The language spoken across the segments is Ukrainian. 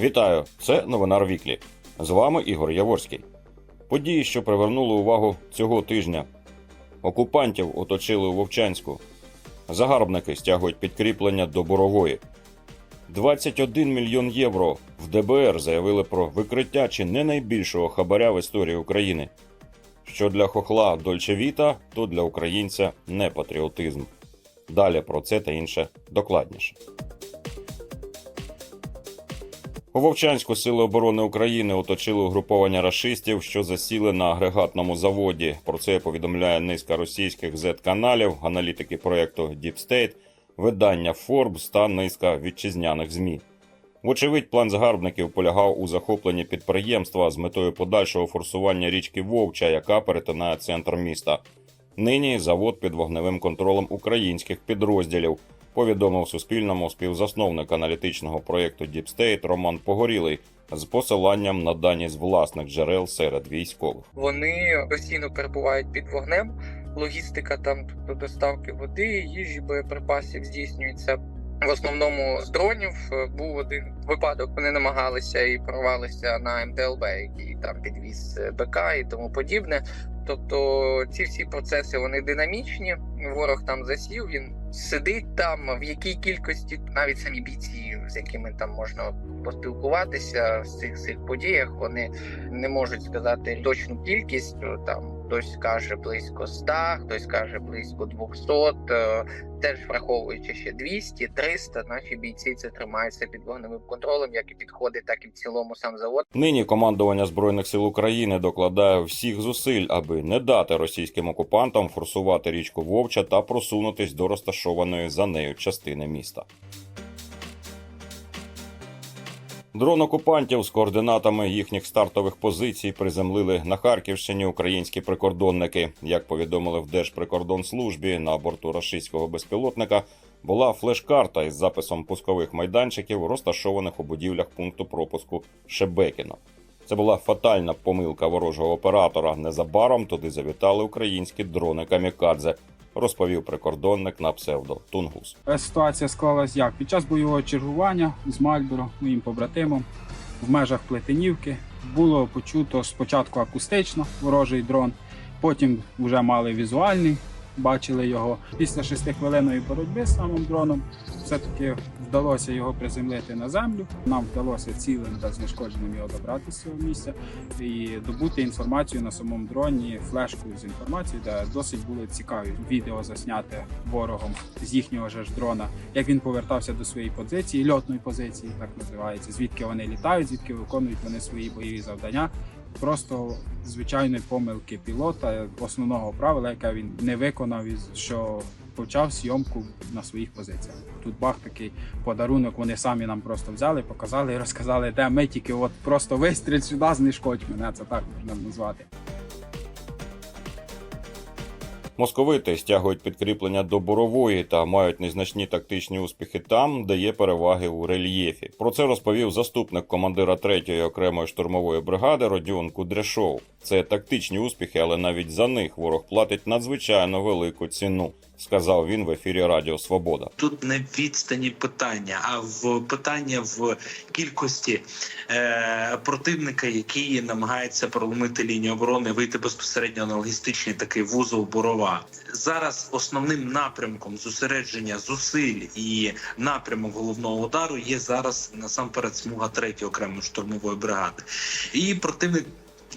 Вітаю! Це новина Рвіклі. З вами Ігор Яворський. Події, що привернули увагу цього тижня. Окупантів оточили у Вовчанську. Загарбники стягують підкріплення до борової. 21 мільйон євро в ДБР заявили про викриття чи не найбільшого хабаря в історії України. Що для хохла Дольчевіта, то для українця не патріотизм. Далі про це та інше докладніше. У Вовчанську сили оборони України оточили угруповання рашистів, що засіли на агрегатному заводі. Про це повідомляє низка російських Z-каналів, аналітики проекту Deep State, видання Forbes та низка вітчизняних змі. Вочевидь, план загарбників полягав у захопленні підприємства з метою подальшого форсування річки Вовча, яка перетинає центр міста. Нині завод під вогневим контролем українських підрозділів, повідомив Суспільному співзасновник аналітичного проєкту State Роман Погорілий з посиланням на дані з власних джерел серед військових. Вони постійно перебувають під вогнем. Логістика там тобто доставки води, їжі, боєприпасів здійснюється. В основному з дронів Е, був один випадок. Вони намагалися і прорвалися на МТЛБ, який там підвіз е, БК і тому подібне. Тобто ці всі процеси вони динамічні. Ворог там засів. Він сидить там, в якій кількості навіть самі бійці, з якими там можна поспілкуватися в цих цих подіях. Вони не можуть сказати точну кількість. Там хтось каже близько 100, хтось каже близько 200. е, Теж враховуючи ще 200, 300, наші бійці це тримаються під вогневим контролем, як і підходить, так і в цілому сам завод. Нині командування збройних сил України докладає всіх зусиль, аби не дати російським окупантам форсувати річку Вовча та просунутись до розташованої за нею частини міста. Дрон окупантів з координатами їхніх стартових позицій приземлили на Харківщині українські прикордонники. Як повідомили в Держприкордонслужбі, на борту рашистського безпілотника була флеш-карта із записом пускових майданчиків, розташованих у будівлях пункту пропуску Шебекіно. Це була фатальна помилка ворожого оператора. Незабаром туди завітали українські дрони камікадзе, розповів прикордонник на псевдо Тунгус. Е, Ситуація склалась як? Під час бойового чергування з Мальборо, моїм побратимом, в межах Плетенівки було почуто спочатку акустично ворожий дрон, потім вже мали візуальний, бачили його. Після шестихвилинної боротьби з самим дроном все-таки вдалося його приземлити на землю. Нам вдалося цілим та знешкодженим його добрати з цього місця і добути інформацію на самому дроні, флешку з інформацією, де досить було цікаві відео засняте ворогом з їхнього ж дрона, як він повертався до своєї позиції, льотної позиції, так називається, звідки вони літають, звідки виконують вони свої бойові завдання. Просто звичайної помилки пілота, основного правила, яке він не виконав, що почав зйомку на своїх позиціях. Тут бах такий подарунок. Вони самі нам просто взяли, показали і розказали, де ми тільки от просто вистріль сюди, знешкодь мене. Це так можна назвати. Московити стягують підкріплення до борової та мають незначні тактичні успіхи там, де є переваги у рельєфі. Про це розповів заступник командира 3-ї окремої штурмової бригади Родіон Кудряшов. Це тактичні успіхи, але навіть за них ворог платить надзвичайно велику ціну, сказав він в ефірі Радіо Свобода. Тут не в відстані питання, а в питання в кількості е, противника, який намагається проломити лінію оборони, вийти безпосередньо на логістичний такий вузол борова. Зараз основним напрямком зосередження зусиль і напрямок головного удару є зараз насамперед смуга 3 окремої штурмової бригади. І противник.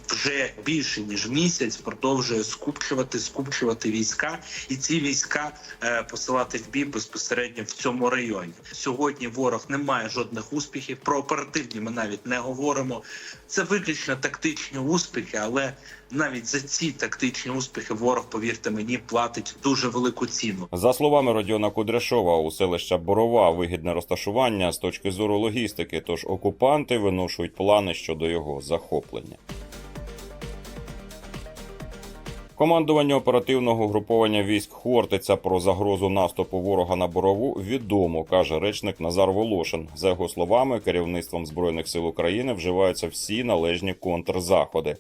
Вже більше ніж місяць продовжує скупчувати, скупчувати війська, і ці війська е, посилати в бій безпосередньо в цьому районі. Сьогодні ворог не має жодних успіхів. Про оперативні ми навіть не говоримо. Це виключно тактичні успіхи, але навіть за ці тактичні успіхи ворог, повірте мені, платить дуже велику ціну. За словами Родіона Кудряшова, у селища Борова вигідне розташування з точки зору логістики, тож окупанти виношують плани щодо його захоплення. Командування оперативного груповання військ Хортиця про загрозу наступу ворога на борову відомо, каже речник Назар Волошин. За його словами, керівництвом збройних сил України вживаються всі належні контрзаходи.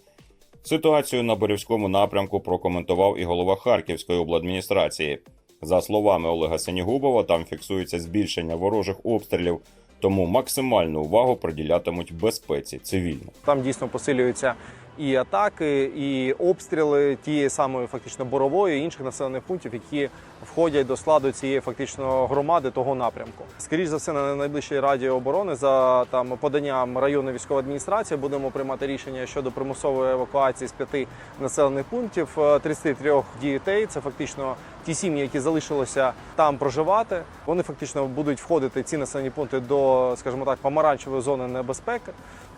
Ситуацію на Борівському напрямку прокоментував і голова Харківської обладміністрації. За словами Олега Сенігубова, там фіксується збільшення ворожих обстрілів тому максимальну увагу приділятимуть безпеці цивільних. Там дійсно посилюються і атаки, і обстріли тієї самої фактично борової і інших населених пунктів, які входять до складу цієї фактично громади того напрямку. Скоріше за все, на найближчій раді оборони за там поданням районної військової адміністрації будемо приймати рішення щодо примусової евакуації з п'яти населених пунктів. Е, 33 дітей. Це фактично ті сім'ї, які залишилися там проживати. Вони фактично будуть входити ці населені пункти до, скажімо так, помаранчевої зони небезпеки.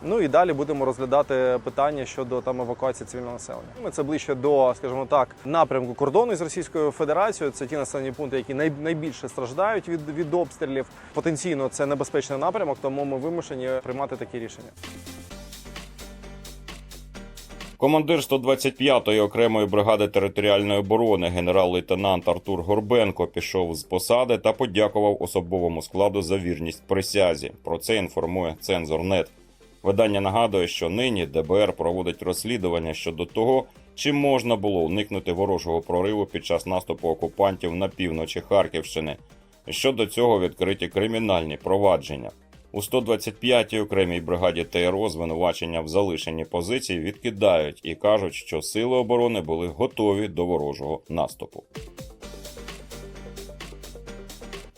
Ну і далі будемо розглядати питання щодо там евакуації цивільного населення. Ми це ближче до, скажімо так, напрямку кордону з Російською Федерацією. Це ті населені пункти, які найбільше страждають від, від обстрілів. Потенційно це небезпечний напрямок, тому ми вимушені приймати такі рішення. Командир 125-ї окремої бригади територіальної оборони генерал-лейтенант Артур Горбенко пішов з посади та подякував особовому складу за вірність присязі. Про це інформує Цензорнет. Видання нагадує, що нині ДБР проводить розслідування щодо того, чи можна було уникнути ворожого прориву під час наступу окупантів на півночі Харківщини. Щодо цього відкриті кримінальні провадження. У 125-й окремій бригаді ТРО звинувачення в залишенні позицій відкидають і кажуть, що сили оборони були готові до ворожого наступу.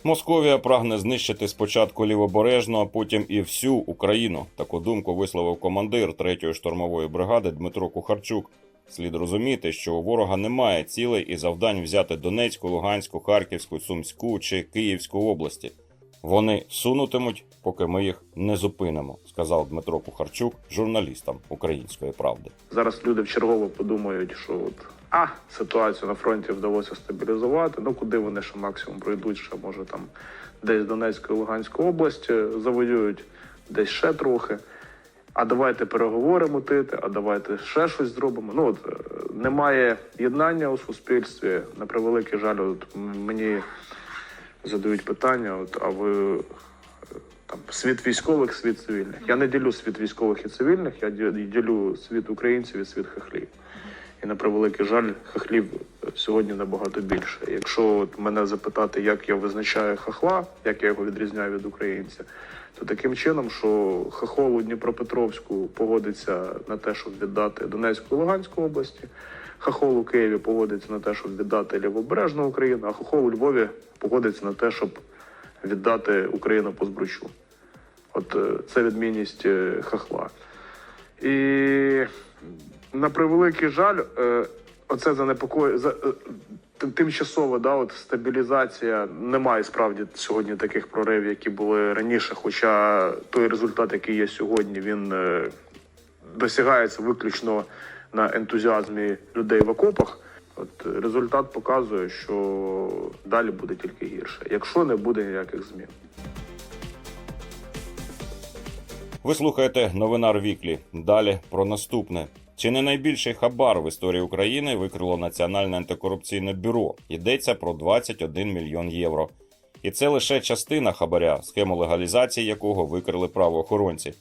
Московія прагне знищити спочатку лівобережну, а потім і всю Україну. Таку думку висловив командир 3-ї штурмової бригади Дмитро Кухарчук. Слід розуміти, що у ворога немає цілей і завдань взяти Донецьку, Луганську, Харківську, Сумську чи Київську області. Вони сунутимуть, поки ми їх не зупинимо, сказав Дмитро Кухарчук журналістам Української правди. Зараз люди вчергово подумають, що от а ситуацію на фронті вдалося стабілізувати. Ну куди вони ще максимум пройдуть, ще може там десь Донецька і Луганська область е, завоюють, десь ще трохи. А давайте переговори мутити, а давайте ще щось зробимо. Ну от немає єднання у суспільстві. На превеликий жаль, от мені задають питання: от а ви е, там світ військових, світ цивільних. Я не ділю світ військових і цивільних, я ділю світ українців і світ хахлів. І на превеликий жаль, хахлів е, сьогодні набагато більше. Якщо от мене запитати, як я визначаю хахла, як я його відрізняю від українця, то таким чином, що хахол у Дніпропетровську погодиться на те, щоб віддати Донецьку і Луганську області, хахол у Києві погодиться на те, щоб віддати Лівобережну Україну, а хахол у Львові погодиться на те, щоб віддати Україну по збручу. От е, це відмінність е, хахла. І на превеликий жаль, е, оце занепокоює за е, тимчасова да, от стабілізація. Немає справді сьогодні таких проривів, які були раніше. Хоча той результат, який є сьогодні, він досягається виключно на ентузіазмі людей в окопах. От результат показує, що далі буде тільки гірше, якщо не буде ніяких змін. Ви слухаєте новинар Віклі. Далі про наступне. Чи не найбільший хабар в історії України викрило Національне антикорупційне бюро? Йдеться про 21 мільйон євро. І це лише частина хабаря, схему легалізації якого викрили правоохоронці.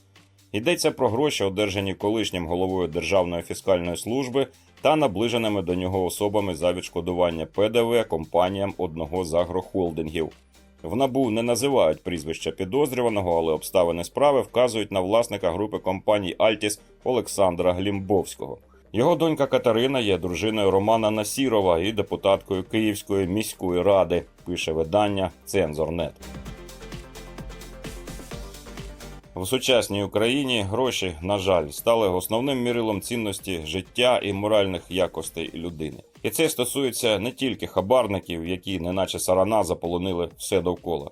Йдеться про гроші, одержані колишнім головою Державної фіскальної служби та наближеними до нього особами за відшкодування ПДВ компаніям одного з агрохолдингів. В НАБУ не називають прізвища підозрюваного, але обставини справи вказують на власника групи компаній Альтіс Олександра Глімбовського. Його донька Катерина є дружиною Романа Насірова і депутаткою Київської міської ради, пише видання Цензорнет. В сучасній Україні гроші, на жаль, стали основним мірилом цінності життя і моральних якостей людини. І це стосується не тільки хабарників, які, неначе сарана, заполонили все довкола.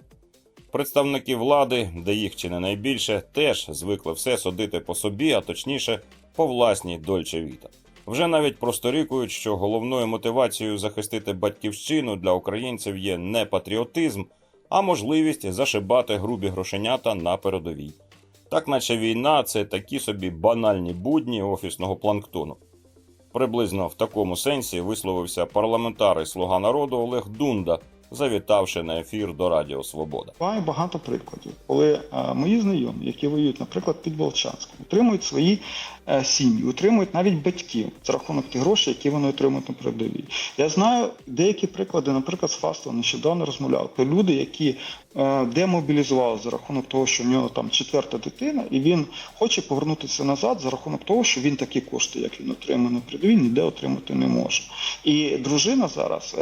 Представники влади, де їх чи не найбільше, теж звикли все судити по собі, а точніше, по власній дольче віта. Вже навіть просторікують, що головною мотивацією захистити батьківщину для українців є не патріотизм, а можливість зашибати грубі грошенята на передовій. Так наче війна це такі собі банальні будні офісного планктону. Приблизно в такому сенсі висловився парламентарий слуга народу Олег Дунда, завітавши на ефір до Радіо Свобода. Маю багато прикладів, коли е, мої знайомі, які воюють, наприклад, під Волчанськом, утримують свої е, сім'ї, утримують навіть батьків за рахунок тих грошей, які вони отримують на передовій. Я знаю деякі приклади, наприклад, з Фастова нещодавно розмовляв. То люди, які е, демобілізували за рахунок того, що в нього там четверта дитина, і він хоче повернутися назад за рахунок того, що він такі кошти, як він отримує на передовій, ніде отримати не може. І дружина зараз,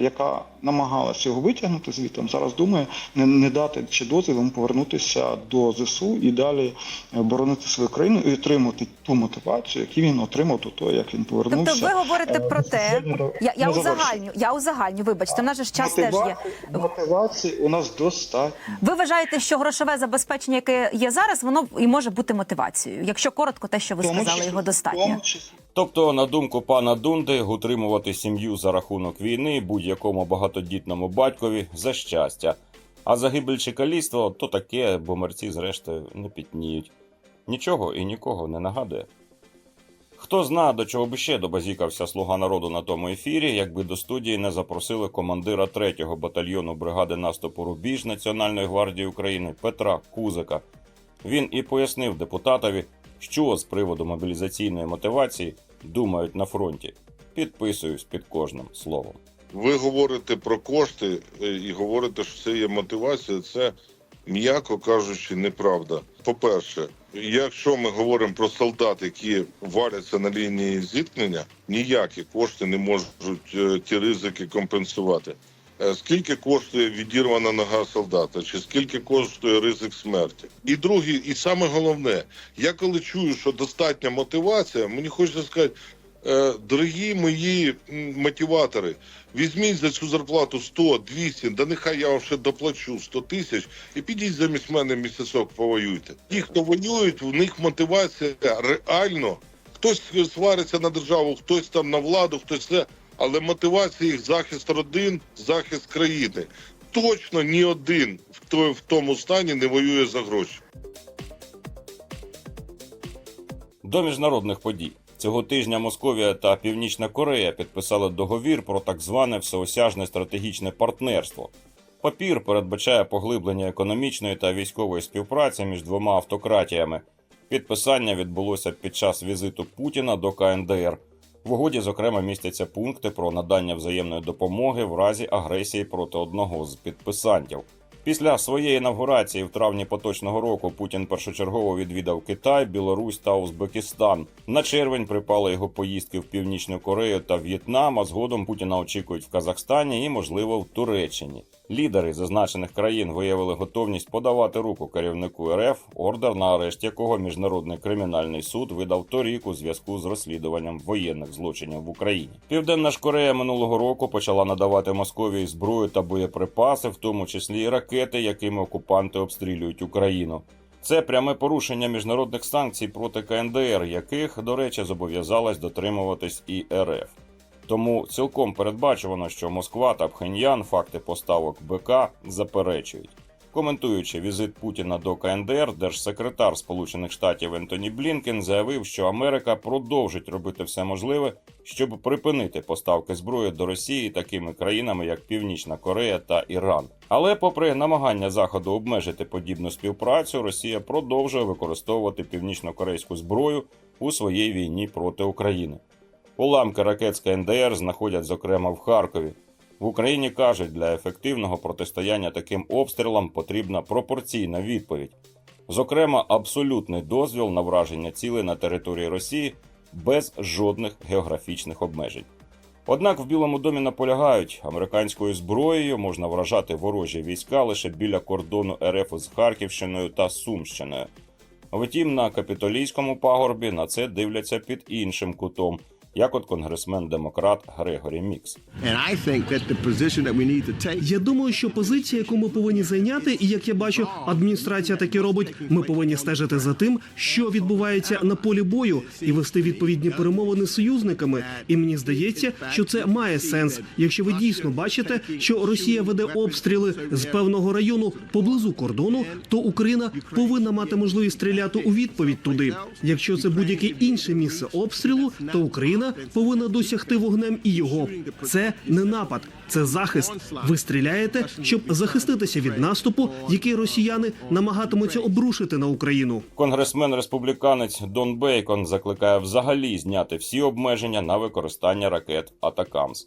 яка намагалася його витягнути звідти, зараз думає не, не дати чи дозвіл йому повернутися до ЗСУ і далі е, боронити свою країну і отримати ту мотивацію, яку він отримав до того, як він повернувся. Тобто ви говорите е, про те, я, я узагальню, я узагальню, вибачте, в нас же ж час теж є. Мотивації у нас достатньо. Ви вважаєте, що грошове забезпечення, яке є зараз, воно і може бути мотивацією. Якщо коротко, те, що ви тому сказали, числі- його достатньо. тому числі. Тобто, на думку пана Дунди, утримувати сім'ю за рахунок війни будь-якому багатодітному батькові за щастя. А загибель чи каліцтво то таке, бо мерці, зрештою, не пітніють. Нічого і нікого не нагадує. Хто зна, до чого би ще добазікався слуга народу на тому ефірі, якби до студії не запросили командира 3-го батальйону бригади наступу Рубіж Національної гвардії України Петра Кузика. Він і пояснив депутатові, що з приводу мобілізаційної мотивації думають на фронті. Підписуюсь під кожним словом. Ви говорите про кошти е, і говорите, що це є мотивація. Це, м'яко кажучи, неправда. По-перше, якщо ми говоримо про солдат, які валяться на лінії зіткнення, ніякі кошти не можуть е, ті ризики компенсувати. Е, Скільки коштує відірвана нога солдата, чи скільки коштує ризик смерті? І друге, і саме головне, я коли чую, що достатня мотивація, мені хочеться сказати, Е, Дорогі мої мотиватори, візьміть за цю зарплату 100, 200, да нехай я вам ще доплачу 100 тисяч і підіть замість мене місяцок повоюйте. Ті, хто воюють, в них мотивація реально. Хтось свариться на державу, хтось там на владу, хтось це, але мотивація їх захист родин, захист країни. Точно ні один в тому стані не воює за гроші. До міжнародних подій цього тижня Московія та Північна Корея підписали договір про так зване всеосяжне стратегічне партнерство. Папір передбачає поглиблення економічної та військової співпраці між двома автократіями. Підписання відбулося під час візиту Путіна до КНДР. В угоді, зокрема, містяться пункти про надання взаємної допомоги в разі агресії проти одного з підписантів. Після своєї інавгурації в травні поточного року Путін першочергово відвідав Китай, Білорусь та Узбекистан. На червень припали його поїздки в Північну Корею та В'єтнам. А згодом Путіна очікують в Казахстані і, можливо, в Туреччині. Лідери зазначених країн виявили готовність подавати руку керівнику РФ, ордер на арешт якого міжнародний кримінальний суд видав торік у зв'язку з розслідуванням воєнних злочинів в Україні. Південна ж Корея минулого року почала надавати Московії зброю та боєприпаси, в тому числі і ракети, якими окупанти обстрілюють Україну. Це пряме порушення міжнародних санкцій проти КНДР, яких, до речі, зобов'язалась дотримуватись і РФ. Тому цілком передбачувано, що Москва та Пхеньян факти поставок БК заперечують. Коментуючи візит Путіна до КНДР, держсекретар Сполучених Штатів Ентоні Блінкен заявив, що Америка продовжить робити все можливе, щоб припинити поставки зброї до Росії такими країнами, як Північна Корея та Іран. Але, попри намагання Заходу обмежити подібну співпрацю, Росія продовжує використовувати північно-корейську зброю у своїй війні проти України. Уламки ракет з КНДР знаходять, зокрема, в Харкові. В Україні кажуть, для ефективного протистояння таким обстрілам потрібна пропорційна відповідь. Зокрема, абсолютний дозвіл на враження цілей на території Росії без жодних географічних обмежень. Однак в Білому домі наполягають, американською зброєю можна вражати ворожі війська лише біля кордону РФ з Харківщиною та Сумщиною. Втім, на капітолійському пагорбі на це дивляться під іншим кутом, як от конгресмен-демократ Грегорі Мікс. Я думаю, що позиція, яку ми повинні зайняти, і як я бачу, адміністрація таки робить. Ми повинні стежити за тим, що відбувається на полі бою, і вести відповідні перемовини з союзниками. І мені здається, що це має сенс, якщо ви дійсно бачите, що Росія веде обстріли з певного району поблизу кордону, то Україна повинна мати можливість стріляти у відповідь туди. Якщо це будь-яке інше місце обстрілу, то Україна Україна повинна досягти вогнем і його. Це не напад, це захист. Ви стріляєте, щоб захиститися від наступу, який росіяни намагатимуться обрушити на Україну. Конгресмен республіканець Дон Бейкон закликає взагалі зняти всі обмеження на використання ракет Атакамс.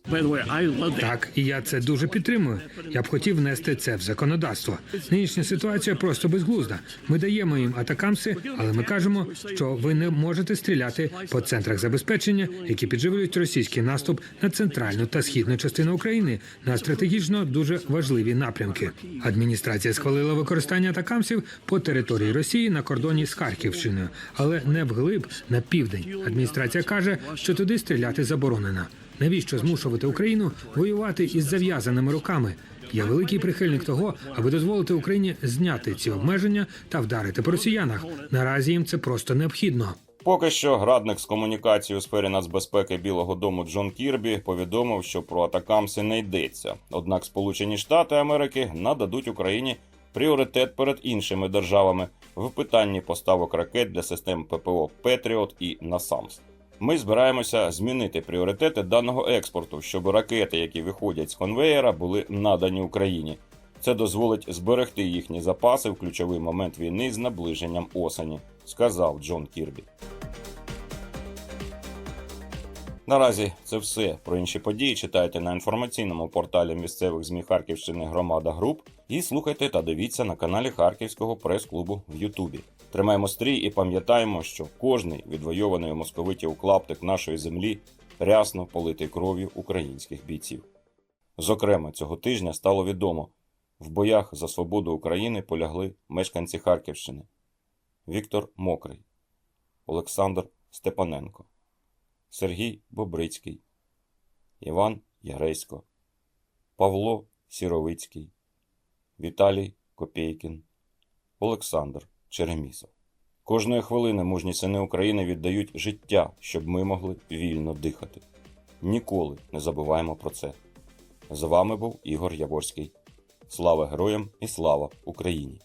Так, і я це дуже підтримую. Я б хотів внести це в законодавство. Нинішня ситуація просто безглузда. Ми даємо їм атакамси, але ми кажемо, що ви не можете стріляти по центрах забезпечення, які підживлюють російський наступ на центральну та східну частину України на стратегічно дуже важливі напрямки. Адміністрація схвалила використання атакамсів по території Росії на кордоні з Харківщиною, але не вглиб на південь. Адміністрація каже, що туди стріляти заборонено. Навіщо змушувати Україну воювати із зав'язаними руками? Я великий прихильник того, аби дозволити Україні зняти ці обмеження та вдарити по росіянах. Наразі їм це просто необхідно. Поки що радник з комунікації у сфері нацбезпеки Білого Дому Джон Кірбі повідомив, що про атакамси не йдеться. Однак Сполучені Штати Америки нададуть Україні пріоритет перед іншими державами в питанні поставок ракет для систем ППО Петріот і Насамс. Ми збираємося змінити пріоритети даного експорту, щоб ракети, які виходять з конвеєра, були надані Україні. Це дозволить зберегти їхні запаси в ключовий момент війни з наближенням осені, сказав Джон Кірбі. Наразі це все. Про інші події читайте на інформаційному порталі місцевих ЗМІ Харківщини Громада Груп і слухайте та дивіться на каналі Харківського прес-клубу в Ютубі. Тримаємо стрій і пам'ятаємо, що кожний відвойований у московитів клаптик нашої землі рясно политий кров'ю українських бійців. Зокрема, цього тижня стало відомо, в боях за свободу України полягли мешканці Харківщини Віктор Мокрий, Олександр Степаненко, Сергій Бобрицький, Іван Ягресько, Павло Сіровицький, Віталій Копейкін, Олександр Черемісов. Кожної хвилини мужні сини України віддають життя, щоб ми могли вільно дихати. Ніколи не забуваємо про це. З вами був Ігор Яворський. Слава героям і слава Україні!